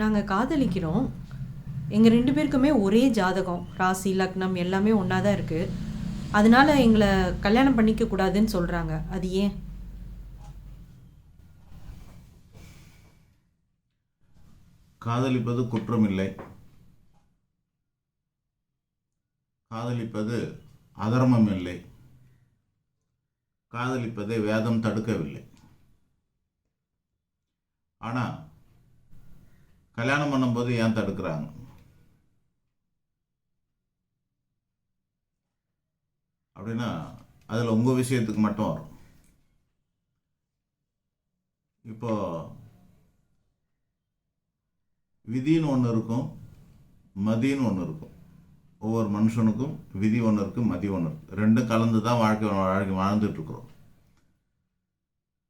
நாங்கள் காதலிக்கிறோம். எங்கள் ரெண்டு பேருக்குமே ஒரே ஜாதகம். ராசி லக்னம் எல்லாமே ஒன்றா தான் இருக்குது அதனால எங்களை கல்யாணம் பண்ணிக்க கூடாதுன்னு சொல்கிறாங்க அது ஏன்? காதலிப்பது குற்றமில்லை. காதலிப்பது அதர்மம் இல்லை காதலிப்பதை வேதம் தடுக்கவில்லை. ஆனால் கல்யாணம் பண்ணும்போது ஏன் தடுக்கிறாங்க? அப்படின்னா அதில் உங்கள் விஷயத்துக்கு மட்டும் வரும். இப்போ விதின்னு ஒன்று இருக்கும் மதின்னு ஒன்று இருக்கும். ஒவ்வொரு மனுஷனுக்கும் விதி ஒன்று இருக்குது மதி ஒன்று இருக்குது ரெண்டும் கலந்து தான் வாழ்க்கை வாழ்க்கை வாழ்ந்துட்டுருக்குறோம்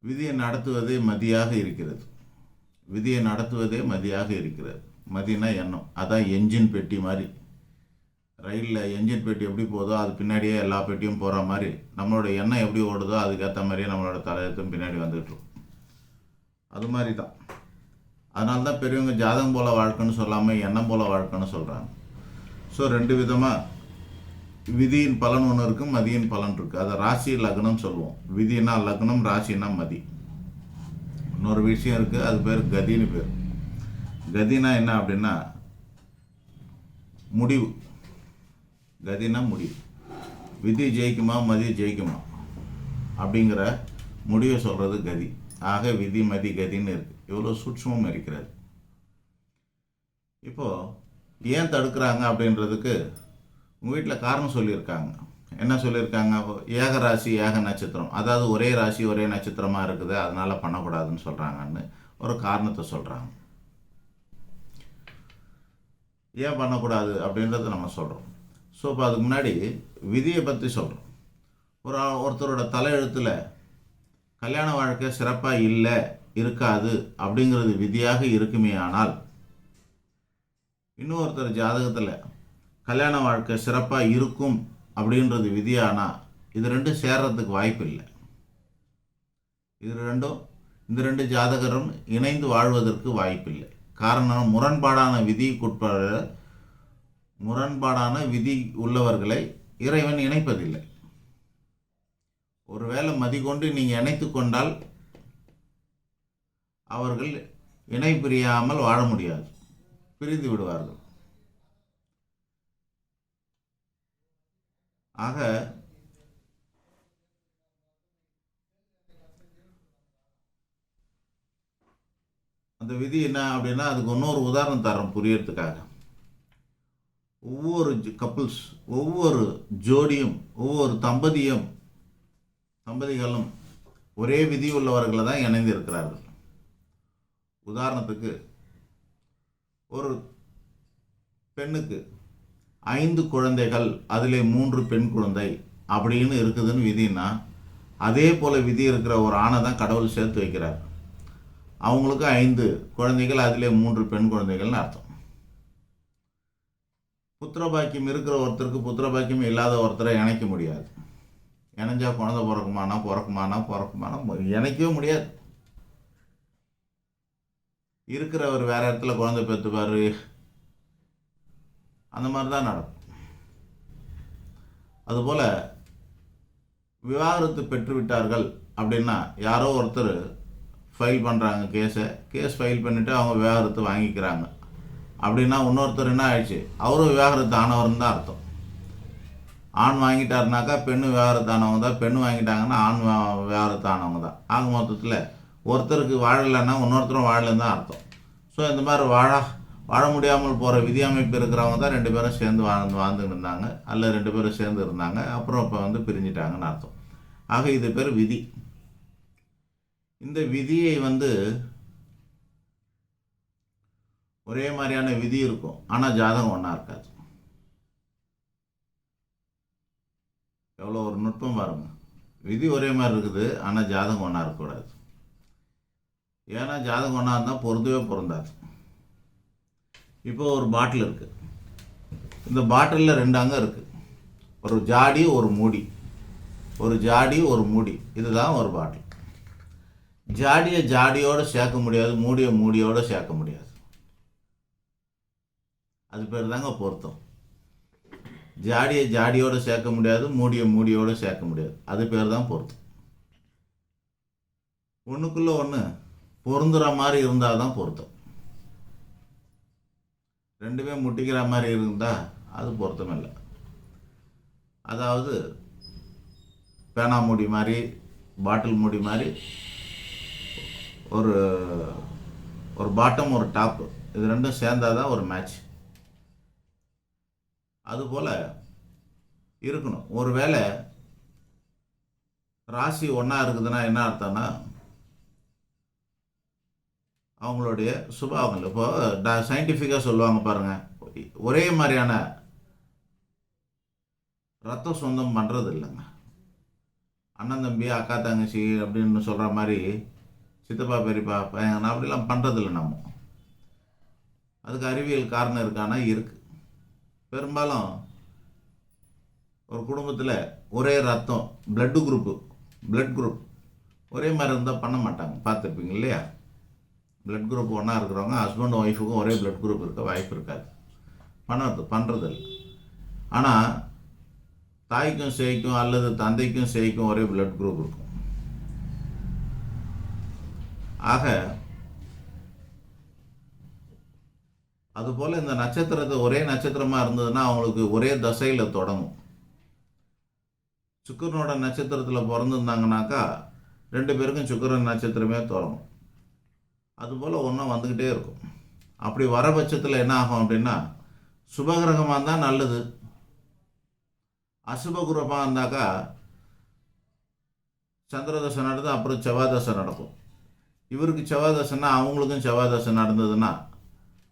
விதியை நடத்துவதே மதியாக இருக்கிறது. விதியை நடத்துவதே மதியாக இருக்கிறது. மதினா எண்ணம். அதான் என்ஜின் பெட்டி மாதிரி. ரயிலில் என்ஜின் பெட்டி எப்படி போதோ அது பின்னாடியே எல்லா பெட்டியும் போகிற மாதிரி. நம்மளோட எண்ணம் எப்படி ஓடுதோ அதுக்கேற்ற மாதிரியே நம்மளோட தலையத்தும் பின்னாடி வந்துட்டு அது மாதிரி தான் அதனால தான் பெரியவங்க ஜாதகம் போல வாழ்க்கைன்னு சொல்லாமல் எண்ணம் போல் வாழ்க்கைன்னு சொல்கிறாங்க ஸோ ரெண்டு விதமாக விதியின் பலன் ஒன்று இருக்குது மதியின் பலன் இருக்குது அதை ராசி லக்னம் சொல்லுவோம். விதினா லக்னம் ராசினா மதி. இன்னொரு விஷயம் இருக்குது அது பேர் கதின்னு பேர். கதினா என்ன அப்படின்னா முடிவு. கதினா முடிவு. விதி ஜெயிக்குமா மதி ஜெயிக்குமா? அப்படிங்கிற முடிவை சொல்கிறது கதி. ஆக விதி மதி கதின்னு இருக்குது இவ்வளோ சூட்சமும் இருக்கிறது. இப்போது ஏன் தடுக்கிறாங்க அப்படின்றதுக்கு உங்கள் வீட்டில் காரணம் சொல்லியிருக்காங்க. என்ன சொல்லியிருக்காங்க? ஏக ராசி ஏக நட்சத்திரம். அதாவது ஒரே ராசி ஒரே நட்சத்திரமாக இருக்குது. அதனால் பண்ணக்கூடாதுன்னு சொல்கிறாங்கன்னு ஒரு காரணத்தை சொல்கிறாங்க ஏன் பண்ணக்கூடாது அப்படின்றத நம்ம சொல்கிறோம் ஸோ இப்போ அதுக்கு முன்னாடி விதியை பற்றி சொல்கிறோம் ஒரு ஒருத்தரோட தலையெழுத்தில் கல்யாண வாழ்க்கை சிறப்பாக இல்லை இருக்காது அப்படிங்கிறது விதியாக இருக்குமே ஆனால் இன்னொருத்தர் ஜாதகத்தில் கல்யாண வாழ்க்கை சிறப்பாக இருக்கும் அப்படின்றது விதியானா இது ரெண்டும் சேர்றதுக்கு வாய்ப்பு இல்லை இது ரெண்டும் இந்த ரெண்டு ஜாதகரும் இணைந்து வாழ்வதற்கு வாய்ப்பில்லை. காரணம் முரண்பாடான விதிக்குட்பட முரண்பாடான விதி உள்ளவர்களை இறைவன் இணைப்பதில்லை. ஒருவேளை மதிக்கொண்டு நீங்கள் இணைத்து கொண்டால் அவர்கள் இணை பிரியாமல் வாழ முடியாது. பிரிந்து விடுவார்கள். ஆக அந்த விதி என்ன அப்படின்னா அதுக்கு இன்னொரு உதாரணம் தரேன் புரியறதுக்காக. ஒவ்வொரு கப்புள்ஸ் ஒவ்வொரு ஜோடியும் ஒவ்வொரு தம்பதியும் தம்பதிகளும் ஒரே விதி உள்ளவர்களை தான் இணைந்து இருக்கிறார்கள். உதாரணத்துக்கு ஒரு பெண்ணுக்கு ஐந்து குழந்தைகள் அதிலே மூன்று பெண் குழந்தை. அப்படின்னு இருக்குதுன்னு விதினா அதே போல் விதி இருக்கிற ஒரு ஆணை தான் கடவுள் சேர்த்து வைக்கிறார். அவங்களுக்கு ஐந்து குழந்தைகள் அதிலே மூன்று பெண் குழந்தைகள்னு அர்த்தம். புத்திரபாக்கியம் இருக்கிற ஒருத்தருக்கு புத்திரபாக்கியம் இல்லாத ஒருத்தரை இணைக்க முடியாது. இணைஞ்சா குழந்தை பிறக்குமானா பிறக்குமானா பிறக்குமானா இணைக்கவே முடியாது. இருக்கிறவர் வேறு இடத்துல குழந்தை பெற்றுப்பார் அந்த மாதிரி தான் நடக்கும். அதுபோல் விவாகரத்து பெற்றுவிட்டார்கள் அப்படின்னா யாரோ ஒருத்தர் ஃபைல் பண்ணுறாங்க கேஸை கேஸ் ஃபைல் பண்ணிவிட்டு அவங்க விவாகரத்து வாங்கிக்கிறாங்க. அப்படின்னா இன்னொருத்தர் என்ன ஆயிடுச்சு? அவரும் விவாகரத்து ஆனவர்னு தான் அர்த்தம். ஆண் வாங்கிட்டாருனாக்கா பெண்ணு விவாகரத்து ஆனவங்க தான். பெண்ணு வாங்கிட்டாங்கன்னா ஆண் விவாகரத்து ஆனவங்க தான். ஆக மொத்தத்தில் ஒருத்தருக்கு வாழலைன்னா இன்னொருத்தரும் வாழலைன்னு தான் அர்த்தம். ஸோ இந்த மாதிரி வாழா வாழ முடியாமல் போகிற விதி அமைப்பு இருக்கிறவங்க தான் ரெண்டு பேரும் சேர்ந்து வாழ்ந்து வாழ்ந்துட்டு இருந்தாங்க. அல்ல ரெண்டு பேரும் சேர்ந்து இருந்தாங்க. அப்புறம் இப்போ வந்து பிரிஞ்சிட்டாங்கன்னு அர்த்தம். ஆக இது பேர் விதி. இந்த விதியை வந்து ஒரே மாதிரியான விதி இருக்கும். ஆனால் ஜாதகம் ஒன்றா இருக்காது. எவ்வளோ ஒரு நுட்பம் பாருங்க. விதி ஒரே மாதிரி இருக்குது. ஆனால் ஜாதகம் ஒன்றா இருக்கக்கூடாது. ஏன்னா ஜாதகம் ஒன்றா இருந்தால் பொருந்தவே பொருந்தாது. இப்போ ஒரு பாட்டில் இருக்குது இந்த பாட்டிலில் ரெண்டு அங்கம் இருக்குது ஒரு ஜாடி ஒரு மூடி. ஒரு ஜாடி ஒரு மூடி. இதுதான் ஒரு பாட்டில் ஜாடியை ஜாடியோடு சேர்க்க முடியாது மூடியை மூடியோடு சேர்க்க முடியாது. அது பேர் தாங்க பொருத்தம். ஜாடியை ஜாடியோடு சேர்க்க முடியாது மூடியை மூடியோடு சேர்க்க முடியாது. அது பேர் தான் பொருத்தம். ஒன்றுக்குள்ளே ஒன்று பொருந்துற மாதிரி இருந்தால் தான் பொருத்தம். ரெண்டுமே முட்டிக்கிற மாதிரி இருந்தால் அது பொருத்தமில்லை. அதாவது பேனா மூடி மாதிரி பாட்டில் மூடி மாதிரி ஒரு ஒரு பாட்டம் ஒரு டாப்பு இது ரெண்டும் சேர்ந்தால் தான் ஒரு மேட்ச் அதுபோல் இருக்கணும். ஒரு வேளை ராசி ஒன்றா இருக்குதுன்னா என்ன அர்த்தம்னா அவங்களுடைய சுபாவங்கள். இப்போ சயின்டிஃபிக்காக சொல்லுவாங்க பாருங்கள் ஒரே மாதிரியான ரத்த சொந்தம் பண்ணுறது இல்லைங்க. அண்ணன் தம்பி அக்கா தங்கச்சி அப்படின்னு சொல்கிற மாதிரி சித்தப்பா பெரியப்பா பையன் அப்படிலாம் பண்ணுறதில்ல நம்ம. அதுக்கு அறிவியல் காரணம் இருக்கானா? இருக்குது பெரும்பாலும் ஒரு குடும்பத்தில் ஒரே ரத்தம் பிளட்டு குரூப்பு பிளட் குரூப் ஒரே மாதிரி இருந்தால் பண்ண மாட்டாங்க. பார்த்துருப்பீங்க இல்லையா? பிளட் குரூப் ஒன்றா இருக்கிறவங்க ஹஸ்பண்ட் ஒய்ஃபுக்கும் ஒரே பிளட் குரூப் இருக்க வாய்ப்பு இருக்காது. பண்ணுறது பண்ணுறது இல்லை ஆனால் தாய்க்கும் சேய்க்கும் அல்லது தந்தைக்கும் சேய்க்கும் ஒரே பிளட் குரூப் இருக்கும். ஆக அதுபோல் இந்த நட்சத்திரத்தை ஒரே நட்சத்திரமாக இருந்ததுன்னா அவங்களுக்கு ஒரே தசையில் தொடங்கும். சுக்கரனோட நட்சத்திரத்தில் பிறந்திருந்தாங்கனாக்கா ரெண்டு பேருக்கும் சுக்கரன் நட்சத்திரமே தொடங்கும். அதுபோல் ஒன்றா வந்துக்கிட்டே இருக்கும். அப்படி வர பட்சத்தில் என்ன ஆகும் அப்படின்னா சுபகிரகமாக இருந்தால் நல்லது அசுபகிரகமாக இருந்தாக்கா சந்திரதசை நடந்து அப்புறம் செவ்வாதசை நடக்கும். இவருக்கு செவ்வாதசைன்னா அவங்களுக்கும் செவ்வாதசை நடந்ததுன்னா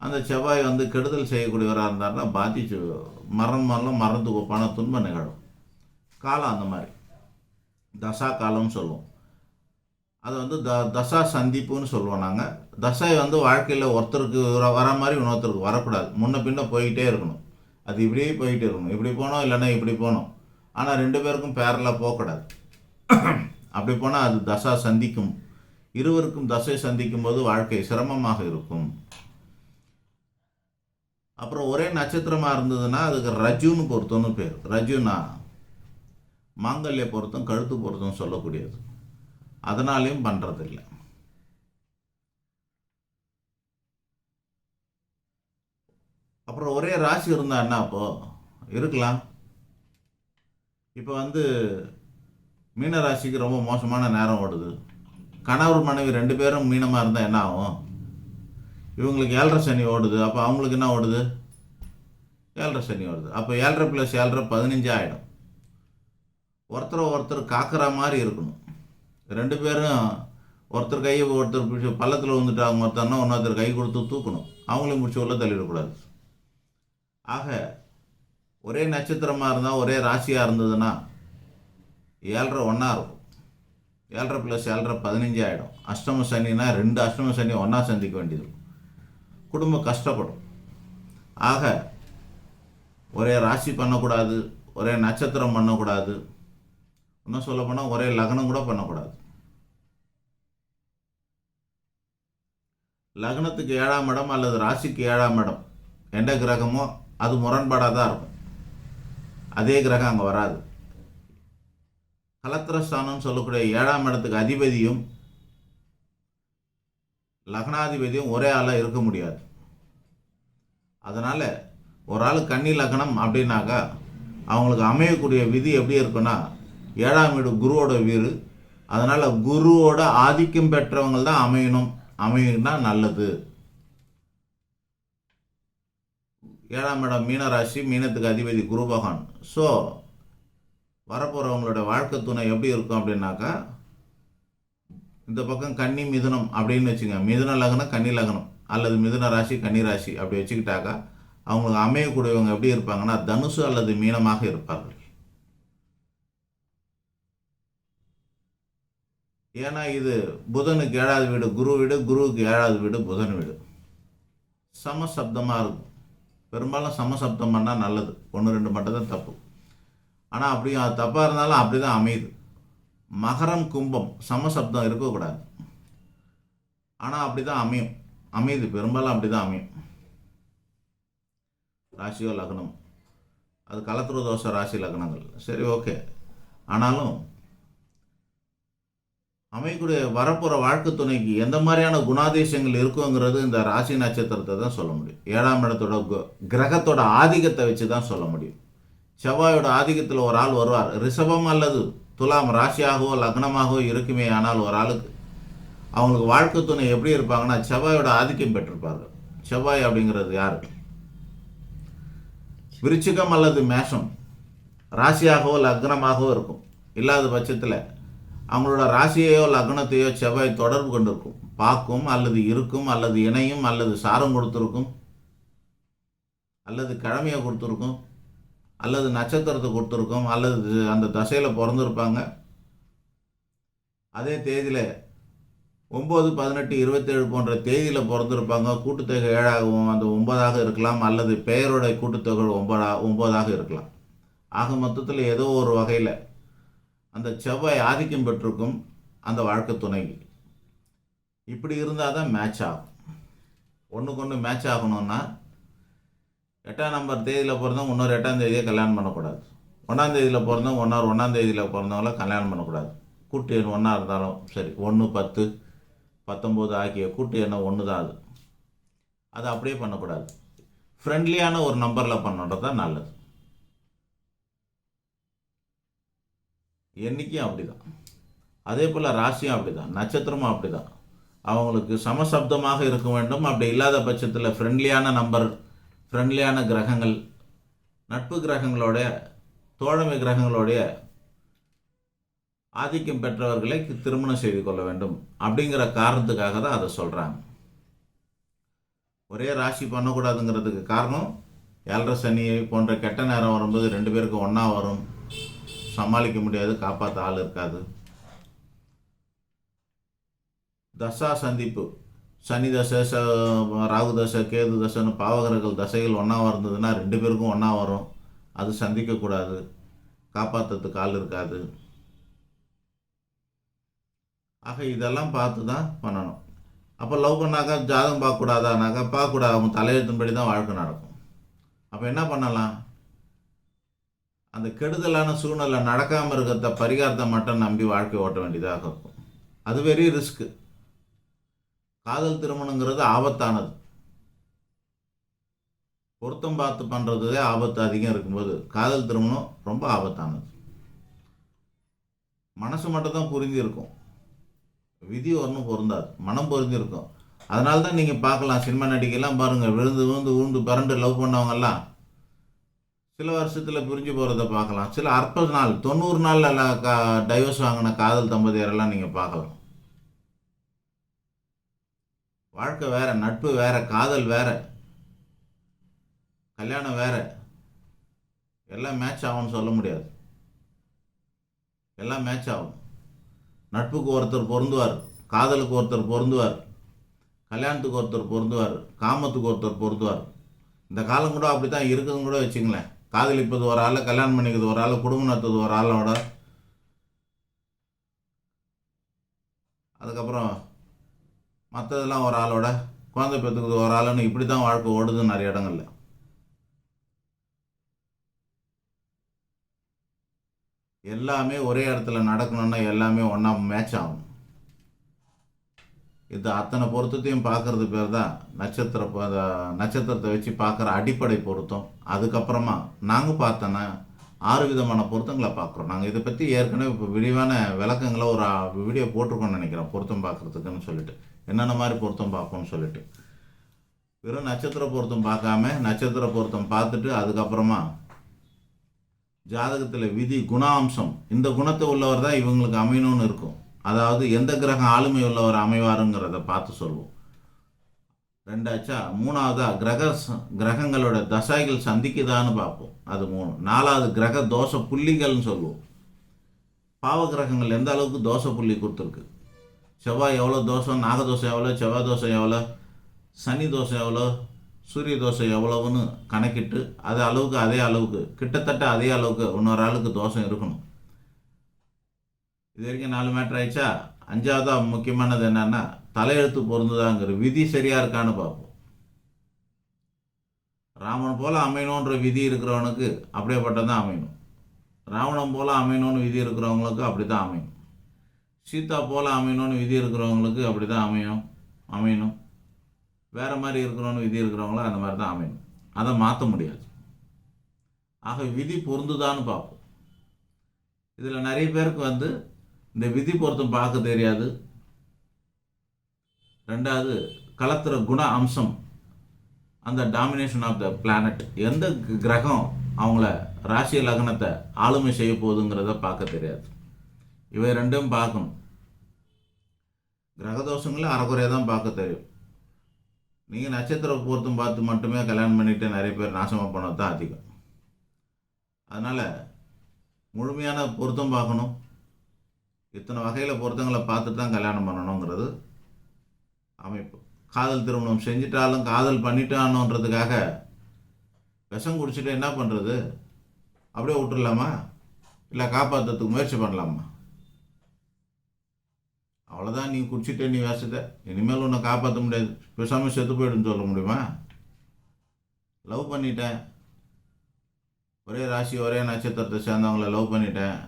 அந்த செவ்வாய் வந்து கெடுதல் செய்யக்கூடியவராக இருந்தாருன்னா பாதிச்சு மரணம் மரம் மறந்து பண துன்பம் நிகழும். காலம் அந்த மாதிரி. தசா காலம்னு சொல்லுவோம். அது வந்து த தசா சந்திப்புன்னு சொல்லுவோம் நாங்கள் தசை வந்து வாழ்க்கையில் ஒருத்தருக்கு வர- வர மாதிரி இன்னொருத்தருக்கு வரக்கூடாது. முன்ன பின்ன போயிட்டே இருக்கணும். அது இப்படியே போயிட்டே இருக்கணும். இப்படி போனோம் இல்லைன்னா இப்படி போகணும் ஆனால் ரெண்டு பேருக்கும் பேரலாக போகக்கூடாது. அப்படி போனால் அது தசா சந்திக்கும். இருவருக்கும் தசை சந்திக்கும் போது வாழ்க்கை சிரமமாக இருக்கும். அப்புறம் ஒரே நட்சத்திரமாக இருந்ததுன்னா அதுக்கு ரஜுன்னு பொருத்தம்னு பேர். ரஜுனா மாங்கல்ய பொருத்தம் கழுத்து பொருத்தம் சொல்லக்கூடியது. அதனாலையும் பண்ணுறதில்ல அப்புறம் ஒரே ராசி இருந்தா என்ன அப்போ? இருக்கலாம். இப்போ வந்து மீன ராசிக்கு ரொம்ப மோசமான நேரம் ஓடுது. கணவர் மனைவி ரெண்டு பேரும் மீனமாக இருந்தால் என்ன ஆகும்? இவங்களுக்கு ஏழரை சனி ஓடுது. அப்போ அவங்களுக்கு என்ன ஓடுது? ஏழரை சனி ஓடுது. அப்போ ஏழரை ப்ளஸ் ஏழரை பதினஞ்சு ஆகிடும் ஒருத்தரை ஒருத்தர் காக்கிற மாதிரி இருக்கணும். ரெண்டு பேரும் ஒருத்தர் கையை ஒருத்தர் பிடிச்சி பள்ளத்தில் வந்துட்டாங்க ஒருத்தர்னா ஒன்றொருத்தர் கை கொடுத்து தூக்கணும். அவங்களையும் பிடிச்சி உள்ள தள்ளிடக்கூடாது. ஆக ஒரே நட்சத்திரமாக இருந்தால் ஒரே ராசியாக இருந்ததுன்னா ஏழரை ஒன்றா இருக்கும். ஏழரை ப்ளஸ் ஏழரை பதினஞ்சு ஆகிடும் அஷ்டம சனினா ரெண்டு அஷ்டம சனி ஒன்றா சந்திக்க வேண்டியது. குடும்பம் கஷ்டப்படும். ஆக ஒரே ராசி பண்ணக்கூடாது ஒரே நட்சத்திரம் பண்ணக்கூடாது இன்னும் சொல்லப்போனால் ஒரே லக்னம் கூட பண்ணக்கூடாது. லக்னத்துக்கு ஏழாம் இடம் அல்லது ராசிக்கு ஏழாம் இடம். எந்த கிரகமோ அது முரண்பாடாக தான் இருக்கும். அதே கிரகம் அங்கே வராது. கலத்திரஸ்தானம் சொல்லக்கூடிய ஏழாம் இடத்துக்கு அதிபதியும் லக்னாதிபதியும் ஒரே ஆளாக இருக்க முடியாது. அதனால் ஒரு ஆள் கன்னி லக்னம் அப்படின்னாக்கா அவங்களுக்கு அமையக்கூடிய விதி எப்படி இருக்குன்னா ஏழாம் வீடு குருவோட வீடு. அதனால் குருவோட ஆதிக்கம் பெற்றவங்க தான் அமையணும். அமையுன்னா நல்லது. ஏழாம் இடம் மீனராசி மீனத்துக்கு அதிபதி குரு பகவான். ஸோ வரப்போகிறவங்களோட வாழ்க்கை துணை எப்படி இருக்கும் அப்படின்னாக்கா இந்த பக்கம் கன்னி மிதுனம் அப்படின்னு வச்சுங்க. மிதுன லக்னம் கன்னி லக்னம். அல்லது மிதுன ராசி கன்னி ராசி அப்படி வச்சுக்கிட்டாக்கா அவங்களுக்கு அமையக்கூடியவங்க எப்படி இருப்பாங்கன்னா தனுசு அல்லது மீனமாக இருப்பார்கள். ஏன்னா இது புதனுக்கு ஏழாவது வீடு குரு வீடு குருவுக்கு ஏழாவது வீடு புதன் வீடு. சமசப்தமாக இருக்கும். பெரும்பாலும் சமசப்தம் பண்ணால் நல்லது. ஒன்று ரெண்டு மட்டும் தான் தப்பு. ஆனால் அப்படி அது தப்பாக இருந்தாலும் அப்படி தான் அமையுது. மகரம் கும்பம் சமசப்தம் இருக்கக்கூடாது. ஆனால் அப்படி தான் அமையும். அமையுது. பெரும்பாலும் அப்படி தான் அமையும். ராசியோ லக்னம். அது கலத்துரு தோஷ ராசி லக்னங்கள். சரி ஓகே. ஆனாலும் அமைக்கூடிய வரப்போகிற வாழ்க்கை துணைக்கு எந்த மாதிரியான குணாதிசயங்கள் இருக்குங்கிறது இந்த ராசி நட்சத்திரத்தை தான் சொல்ல முடியும். ஏழாம் இடத்தோட கு- கிரகத்தோட ஆதிக்கத்தை வச்சு தான் சொல்ல முடியும். செவ்வாயோட ஆதிக்கத்தில் ஒரு ஆள் வருவார். ரிஷபம் அல்லது துலாம் ராசியாகவோ லக்னமாகவோ இருக்குமே ஆனால் ஒரு ஆளுக்கு அவங்களுக்கு வாழ்க்கை துணை எப்படி இருப்பாங்கன்னா செவ்வாயோட ஆதிக்கம் பெற்றிருப்பார்கள். செவ்வாய் அப்படிங்கிறது யார்? விருச்சிகம் அல்லது மேஷம். ராசியாகவோ லக்னமாகவோ இருக்கும். இல்லாத பட்சத்தில் அவங்களோட ராசியையோ லக்னத்தையோ செவ்வாய் தொடர்பு கொண்டிருக்கும். பார்க்கும் அல்லது இருக்கும் அல்லது இணையும் அல்லது சாரம் கொடுத்துருக்கும். அல்லது கிழமையை கொடுத்துருக்கும். அல்லது நட்சத்திரத்தை கொடுத்துருக்கும். அல்லது அந்த தசையில் பிறந்திருப்பாங்க. அதே தேதியில் ஒம்பது பதினெட்டு இருபத்தேழு போன்ற தேதியில் பிறந்திருப்பாங்க. கூட்டுத்தொகை ஏழாகவும் அந்த ஒன்பதாக இருக்கலாம். அல்லது பெயரோட கூட்டுத்தொகை ஒன்பதா ஒன்பதாக இருக்கலாம். ஆக மொத்தத்தில் ஏதோ ஒரு வகையில் அந்த செவ்வாய் ஆதிக்கம் பெற்றிருக்கும் அந்த வாழ்க்கை துணைக்கு இப்படி இருந்தால் தான் மேட்ச் ஆகும். ஒன்றுக்கு ஒன்று மேட்ச் ஆகணும்னா எட்டாம் நம்பர் தேதியில் பிறந்தவங்க இன்னொரு எட்டாம் தேதியை கல்யாணம் பண்ணக்கூடாது. ஒன்றாம் தேதியில் பிறந்தவங்க ஒன்றார் ஒன்றாம் தேதியில் பிறந்தவங்கள கல்யாணம் பண்ணக்கூடாது. கூட்டு எண் ஒன்றா இருந்தாலும் சரி ஒன்று பத்து பத்தொம்போது ஆகிய கூட்டு எண்ணம் ஒன்று தான் அது. அது அப்படியே பண்ணக்கூடாது. ஃப்ரெண்ட்லியான ஒரு நம்பரில் பண்ணுறது தான் நல்லது. என்றைக்கும் அப்படி தான் அதே போல் ராசியும் அப்படி தான் நட்சத்திரமும் அப்படி தான் அவங்களுக்கு சமசப்தமாக இருக்க வேண்டும். அப்படி இல்லாத பட்சத்தில் ஃப்ரெண்ட்லியான நம்பர் ஃப்ரெண்ட்லியான கிரகங்கள் நட்பு கிரகங்களோட தோழமை கிரகங்களுடைய ஆதிக்கம் பெற்றவர்களை திருமணம் செய்து கொள்ள வேண்டும் அப்படிங்கிற காரணத்துக்காக தான் அதை சொல்கிறாங்க ஒரே ராசி பண்ணக்கூடாதுங்கிறதுக்கு காரணம் ஏழரை சனி போன்ற கெட்ட நேரம் வரும்போது ரெண்டு பேருக்கும் ஒன்றா வரும். சமாளிக்க முடியாது காப்பாற்ற ஆள் இருக்காது. தசா சந்திப்பு. சனி தசை ச ராகு தசை கேது தசைன்னு பாவகர்கள் தசைகள் ஒன்றா இருந்ததுன்னா ரெண்டு பேருக்கும் ஒன்றா வரும். அது சந்திக்கக்கூடாது காப்பாற்றுறதுக்கு ஆள் இருக்காது. ஆக இதெல்லாம் பார்த்து தான் பண்ணணும். அப்போ லவ் பண்ணாக்கா ஜாதகம் பார்க்கக்கூடாதானாக்கா? பார்க்கக்கூடாது. அவங்க தலையெழுத்தின்படி தான் வாழ்க்கை நடக்கும். அப்போ என்ன பண்ணலாம்? அந்த கெடுதலான சூழ்நிலை நடக்காமல் இருக்கிறத பரிகாரத்தை மட்டும் நம்பி வாழ்க்கை ஓட்ட வேண்டியதாக இருக்கும். அது வெரி ரிஸ்க்கு காதல் திருமணங்கிறது ஆபத்தானது. பொருத்தம் பார்த்து பண்ணுறதுலே ஆபத்து அதிகம் இருக்கும்போது காதல் திருமணம் ரொம்ப ஆபத்தானது. மனசு மட்டும் தான் புரிஞ்சிருக்கும். விதி ஒன்றும் பொருந்தாது. மனம் பொருந்திருக்கும் அதனால தான் நீங்கள் பார்க்கலாம். சினிமா நடிகைலாம் பாருங்கள் விழுந்து விழுந்து விழுந்து பிறண்டு லவ் பண்ணவங்கெல்லாம் சில வருஷத்தில் பிரிஞ்சு போகிறத பார்க்கலாம். சில அற்ப நாள் தொண்ணூறு நாளில் கா டைவர்ஸ் வாங்கின காதல் தம்பதியரெல்லாம் நீங்கள் பார்க்கலாம். வாழ்க்கை வேறு நட்பு வேறு காதல் வேறு கல்யாணம் வேறு. எல்லாம் மேட்ச் ஆகும்னு சொல்ல முடியாது. எல்லாம் மேட்ச் ஆகும். நட்புக்கு ஒருத்தர் பொருந்துவார் காதலுக்கு ஒருத்தர் பொருந்துவார் கல்யாணத்துக்கு ஒருத்தர் பொருந்துவார் காமத்துக்கு ஒருத்தர் பொருந்துவார். இந்த காலம் கூட அப்படி தான் இருக்குதுன்னு கூட வச்சுங்களேன். காதலிப்பது ஒரு ஆள் கல்யாணம் பண்ணிக்கிறது ஒரு ஆள் குடும்பம் நடத்துறது ஒரு ஆளோட அதுக்கப்புறம் மற்றதெல்லாம் ஒரு ஆளோட குழந்தை பெற்றுக்கிறது ஒரு ஆளுன்னு இப்படி தான் வாழ்க்கை ஓடுது நிறைய இடங்கள்ல. எல்லாமே ஒரே இடத்துல நடக்கணும்னா எல்லாமே ஒன்றா மேட்ச் ஆகும் இது அத்தனை பொருத்தத்தையும் பார்க்குறது பேர் தான் நட்சத்திர நட்சத்திரத்தை வச்சு பார்க்குற அடிப்படை பொருத்தம். அதுக்கப்புறமா நாங்கள் பார்த்தோன்னா ஆறு விதமான பொருத்தங்களை பார்க்குறோம். நாங்கள் இதை பற்றி ஏற்கனவே இப்போ விரிவான விளக்கங்களை ஒரு வீடியோ போட்டிருக்கோம்னு நினைக்கிறோம் பொருத்தம் பார்க்குறதுக்குன்னு சொல்லிட்டு. என்னென்ன மாதிரி பொருத்தம் பார்ப்போம்னு சொல்லிட்டு. வெறும் நட்சத்திர பொருத்தம் பார்க்காம நட்சத்திர பொருத்தம் பார்த்துட்டு அதுக்கப்புறமா ஜாதகத்தில் விதி குணாம்சம் இந்த குணத்தை உள்ளவர் தான் இவங்களுக்கு அமையணும்னு இருக்கும். அதாவது எந்த கிரகம் ஆளுமை உள்ளவர் அமைவாருங்கிறத பார்த்து சொல்லுவோம் ரெண்டாச்சா மூணாவதா கிரக ச- கிரகங்களோட தசைகள் சந்திக்குதான்னு பார்ப்போம். அது மூணு. நாலாவது கிரக தோஷ புள்ளிகள்னு சொல்லுவோம் பாவ கிரகங்கள் எந்த அளவுக்கு தோஷ புள்ளி கொடுத்துருக்கு? செவ்வாய் எவ்வளோ தோஷம்? நாகதோஷம் எவ்வளோ? செவ்வாய் தோஷம் எவ்வளோ? சனி தோஷம் எவ்வளோ? சூரிய தோஷம் எவ்வளவுன்னு கணக்கிட்டு அது அளவுக்கு அதே அளவுக்கு கிட்டத்தட்ட அதே அளவுக்கு இன்னொரு ஆளுக்கு தோஷம் இருக்கணும். இது வரைக்கும் நாலு மேட்ரு ஆயிடுச்சா? அஞ்சாவதா முக்கியமானது என்னன்னா தலையெழுத்து பொருந்துதாங்கிற விதி சரியா இருக்கான்னு பார்ப்போம். ராமன் போல் அமையணுன்ற விதி இருக்கிறவனுக்கு அப்படியேப்பட்டதான் தான் அமையணும். ராவணன் போல் அமையணும்னு விதி இருக்கிறவங்களுக்கு அப்படி தான் அமையும். சீதா போல் அமையணும்னு விதி இருக்கிறவங்களுக்கு அப்படி தான் அமையும். அமையணும். வேறு மாதிரி இருக்கிறவனு விதி இருக்கிறவங்களும் அந்த மாதிரி தான் அமையணும். அதை மாற்ற முடியாது. ஆக விதி பொருந்துதான்னு பார்ப்போம். இதில் நிறைய பேருக்கு வந்து இந்த விதி பொருத்தம் பார்க்க தெரியாது. ரெண்டாவது கலத்துற குண அம்சம். அந்த டாமினேஷன் ஆஃப் த பிளானட் எந்த கிரகம் அவங்கள ராசி லக்னத்தை ஆளுமை செய்ய போகுதுங்கிறத பார்க்க தெரியாது. இவை ரெண்டும் பார்க்கணும். கிரகதோஷங்களை அறகுறையாக தான் பார்க்க தெரியும். நீங்கள் நட்சத்திர பொருத்தம் பார்த்து மட்டுமே கல்யாணம் பண்ணிட்டு நிறைய பேர் நாசமாக போனது தான் அதிகம். அதனால் முழுமையான பொருத்தம் பார்க்கணும். இத்தனை வகையில் பொருத்தங்களை பார்த்துட்டு தான் கல்யாணம் பண்ணணுங்கிறது அமைப்பு. காதல் திருமணம் செஞ்சிட்டாலும் காதல் பண்ணிட்டானோன்றதுக்காக விஷம் குடிச்சிட்டு என்ன பண்ணுறது அப்படியே விட்டுடலாமா இல்லை காப்பாற்றுறதுக்கு முயற்சி பண்ணலாமா? அவ்வளோதான் நீ குடிச்சிட்டே நீ வேஷத்தை. இனிமேல் உன்னை காப்பாற்ற முடியாது. பேசாமல் செத்து போயிடுன்னு சொல்ல முடியுமா? லவ் பண்ணிட்டேன். ஒரே ராசி ஒரே நட்சத்திரத்தை சேர்ந்தவங்கள லவ் பண்ணிட்டேன்.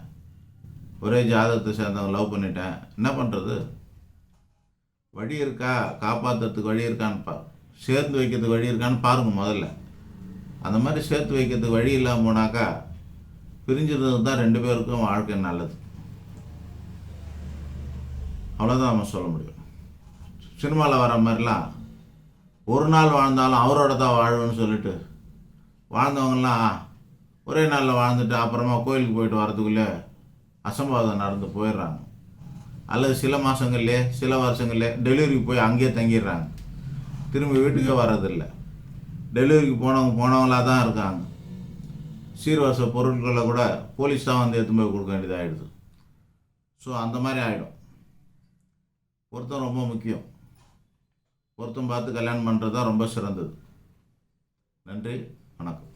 ஒரே ஜாதகத்தை சேர்ந்தவங்க லவ் பண்ணிட்டேன். என்ன பண்ணுறது வழி இருக்கா? காப்பாற்றுறதுக்கு வழி இருக்கான்னு பா சேர்த்து வைக்கிறதுக்கு வழி இருக்கான்னு பாருங்கள் முதல்ல. அந்த மாதிரி சேர்த்து வைக்கிறதுக்கு வழி இல்லாமல் போனாக்கா பிரிஞ்சிருந்தது தான் ரெண்டு பேருக்கும் வாழ்க்கை நல்லது. அவ்வளோதான் நம்ம சொல்ல முடியும். சினிமாவில் வர மாதிரிலாம் ஒரு நாள் வாழ்ந்தாலும் அவரோட தான் வாழ்வேன்னு சொல்லிட்டு வாழ்ந்தவங்கலாம் ஒரே நாளில் வாழ்ந்துட்டு அப்புறமா கோயிலுக்கு போயிட்டு வரதுக்குள்ளே அசம்பாவிதம் நடந்து போயிடுறாங்க. அல்லது சில மாதங்கள்லே சில வருஷங்கள்லே டெலிவரிக்கு போய் அங்கேயே தங்கிடுறாங்க. திரும்பி வீட்டுக்கே வர்றதில்லை. டெலிவரிக்கு போனவங்க போனவங்களாக தான் இருக்காங்க. சீர்வரிசை பொருட்களை கூட போலீஸ் தான் வந்து எடுத்து போய் கொடுக்க வேண்டியதாகிடுது ஸோ அந்த மாதிரி ஆகிடும் பொருத்தம் ரொம்ப முக்கியம். பொருத்தம் பார்த்து கல்யாணம் பண்ணுறது தான் ரொம்ப சிறந்தது. நன்றி வணக்கம்.